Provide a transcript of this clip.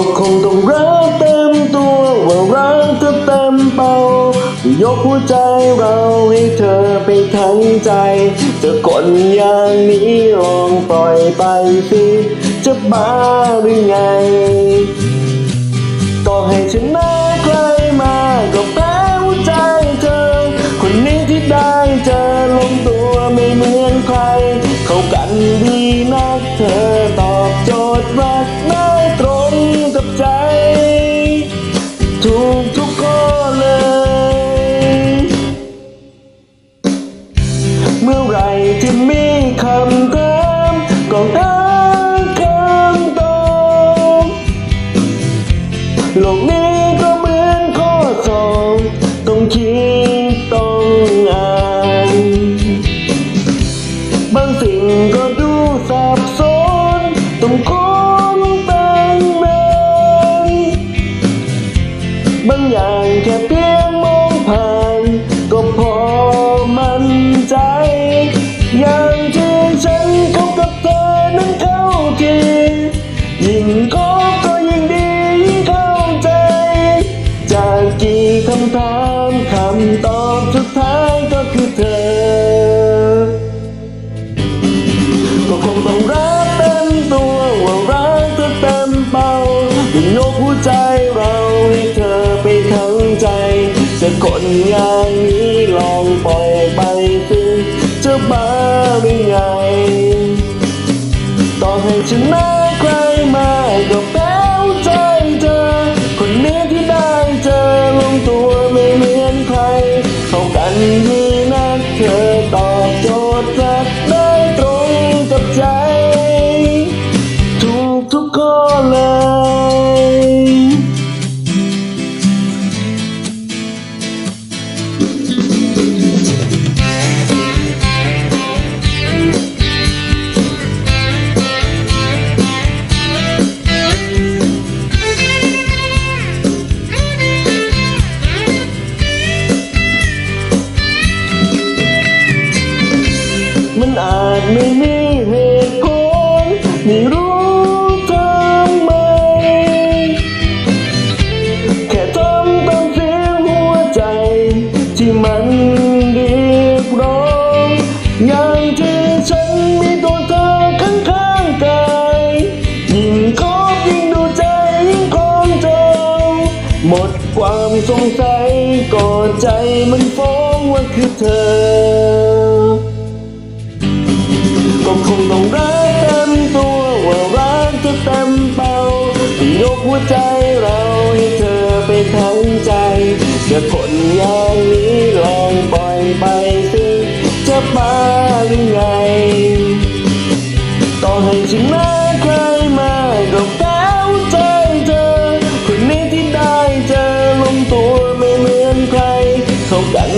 ก็คงต้องรักเต็มตัวว่ารักเธอเต็มเป่ายกหัวใจเราให้เธอไปทั้งใจ จะกดอย่างนี้ลองปล่อยไปสิจะบ้าหรือไงต่อให้ชนะใครมาก็แพ้หัวใจเธอ คนนี้ที่ได้เจอลงตัวไม่เหมือนใคร เข้ากันดีนักเธอตอบโจทย์รัก เลย เมื่อไรที่มีคำถามก็หาคำตอบโลกนี้ก็เหมือนข้อสอบต้องคิดต้องอ่านบางสิ่งก็ดูสับสนต้องค้น บางอย่างแค่เพียงมองผ่าน ก็พอมั่นใจ อย่างที่ฉันคบกับเธอนั้นเข้าทียิ่งคบก็ยิ่งดียิ่งเข้าใจ จากกี่คำถามคำตอบสุดท้ายก็คือเธอ ก็คงต้องรักเต็มตัวว่ารักเธอเต็มเป่ายิ่งยกหัวใจ งานนี้ลองปล่อยไปสิจะบ้าหรือไงต่อให้ชนะใครมาก็แพ้หั ไม่มีเหตุผลไม่รู้ทำไม แค่ทำตามเสียงหัวใจ ที่มันเรียกร้อง อย่างที่ฉันมีตัวเธอข้างๆกายยิ่งคบยิ่งดูใจยิ่งคล้องจองหมดความสงสัยก็ใจมันฟ้องว่าคือเธอ ใจเราให้เธอไปทั้งใจจะผลอย่างนี้ลองปล่อยไปสิจะมาหรือไงต่อให้ฉันมาใครมาก็แก้วใจเธอคนนี้ที่ได้เจอลงตัวไม่เหมือนใคร เขากัน